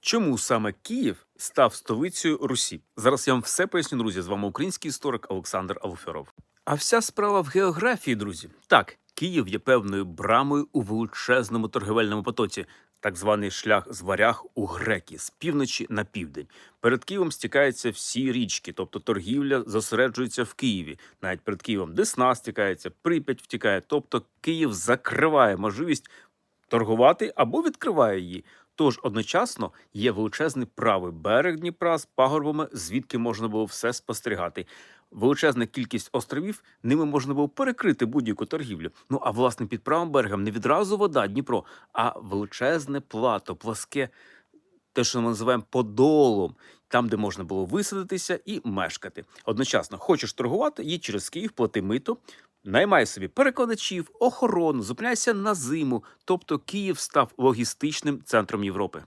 Чому саме Київ став столицею Русі? Зараз я вам все поясню, друзі. З вами український історик Олександр Алферов. А вся справа в географії, друзі. Так, Київ є певною брамою у величезному торгівельному потоці, так званий шлях з варяг у греки з півночі на південь. Перед Києвом стікаються всі річки, тобто торгівля зосереджується в Києві. Навіть перед Києвом Десна стікається, Прип'ять втікає. Тобто Київ закриває можливість торгувати або відкриває її. Тож одночасно є величезний правий берег Дніпра з пагорбами, звідки можна було все спостерігати. Величезна кількість островів ними можна було перекрити будь-яку торгівлю. Ну а власне під правим берегом не відразу вода Дніпро, а величезне плато, пласке, те, що ми називаємо подолом, там, де можна було висадитися і мешкати. Одночасно, хочеш торгувати, їдь через Київ, плати мито, наймай собі перекладачів, охорону, зупиняйся на зиму. Тобто Київ став логістичним центром Європи.